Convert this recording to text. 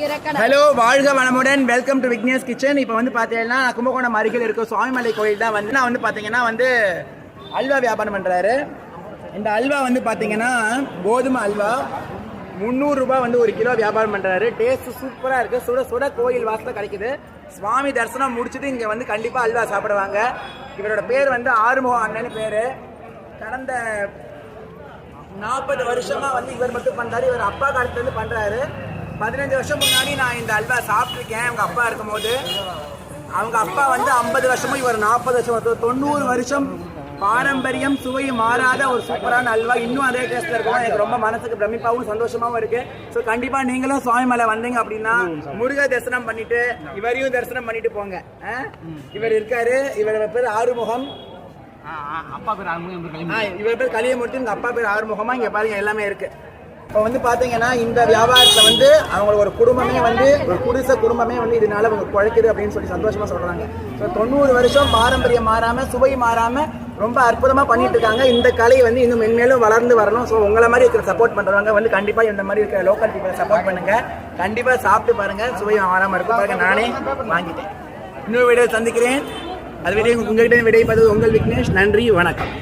Hello வாழ்க வளமுடன். Welcome to Vignesh kitchen இப்போ வந்து பார்த்தீங்கன்னா கும்பகோணம் அருகில் இருக்க சுவாமிமலை கோயில் தான் வந்து. நான் வந்து பார்த்தீங்கன்னா வந்து அல்வா வியாபாரம் பண்ணுறாரு இந்த அல்வா வந்து பார்த்தீங்கன்னா கோதுமை அல்வா முந்நூறுரூபா வந்து ஒரு கிலோ வியாபாரம் பண்ணுறாரு டேஸ்ட் சூப்பராக இருக்குது சுட சுட கோயில் வாசலில் கிடைக்குது. சுவாமி தரிசனம் முடிச்சுட்டு இங்கே வந்து கண்டிப்பாக அல்வா சாப்பிடுவாங்க. இவரோட பேர் வந்து ஆறுமுகம் அண்ணன் பேர். கடந்த நாற்பது வருஷமாக வந்து இவர் மட்டும் பண்ணுறாரு இவர் அப்பா காலத்துலேருந்து பண்ணுறாரு பதினஞ்சு வருஷம் முன்னாடி நான் இந்த அல்வா சாப்பிட்டுருக்கேன். அவங்க அப்பா இருக்கும்போது. அவங்க அப்பா வந்து ஐம்பது வருஷமும் இவர் நாற்பது வருஷம் தொண்ணூறு வருஷம் பாரம்பரியம் சுவை மாறாத ஒரு சூப்பரான அல்வா. இன்னும் அதே டேஸ்ட்ல இருக்கும். எனக்கு ரொம்ப மனசுக்கு பிரமிப்பாவும் சந்தோஷமாவும் இருக்கு. ஸோ கண்டிப்பா நீங்களும் சுவாமி மலை வந்தீங்க அப்படின்னா முருக தரிசனம் பண்ணிட்டு இவரையும் தரிசனம் பண்ணிட்டு போங்க? இவர் இருக்காரு. இவர் பேர் ஆறுமுகம். அப்பா பேர் ஆறுமுகம் இவர் பேர் கலியமூர்த்தி. உங்க அப்பா பேர் ஆறுமுகமா? இங்க பாருங்க எல்லாமே இருக்கு. இப்போ வந்து பார்த்தீங்கன்னா இந்த வியாபாரத்தில் வந்து அவங்களுக்கு ஒரு குடும்பமே வந்து ஒரு குடிசை குடும்பமே வந்து இதனால அவங்க குழைக்குது அப்படின்னு சொல்லி சந்தோஷமா சொல்றாங்க. ஸோ தொண்ணூறு வருஷம் பாரம்பரியம் மாறாம சுவை மாறாம ரொம்ப அற்புதமாக பண்ணிட்டு இருக்காங்க. இந்த கலை வந்து இன்னும் மென்மேலும் வளர்ந்து வரணும். ஸோ உங்களை மாதிரி இருக்கிற சப்போர்ட் பண்ணுறவங்க வந்து கண்டிப்பாக இந்த மாதிரி இருக்கிற லோக்கல் பீப்பிள் சப்போர்ட் பண்ணுங்க. கண்டிப்பாக சாப்பிட்டு பாருங்க. சுவை மாறாமல் இருக்கும். பாருங்க நானே வாங்கிட்டேன். இன்னொரு வீடியோ சந்திக்கிறேன். அது விடை உங்கள்கிட்ட விடைப்பது உங்கள் விக்னேஷ். நன்றி வணக்கம்.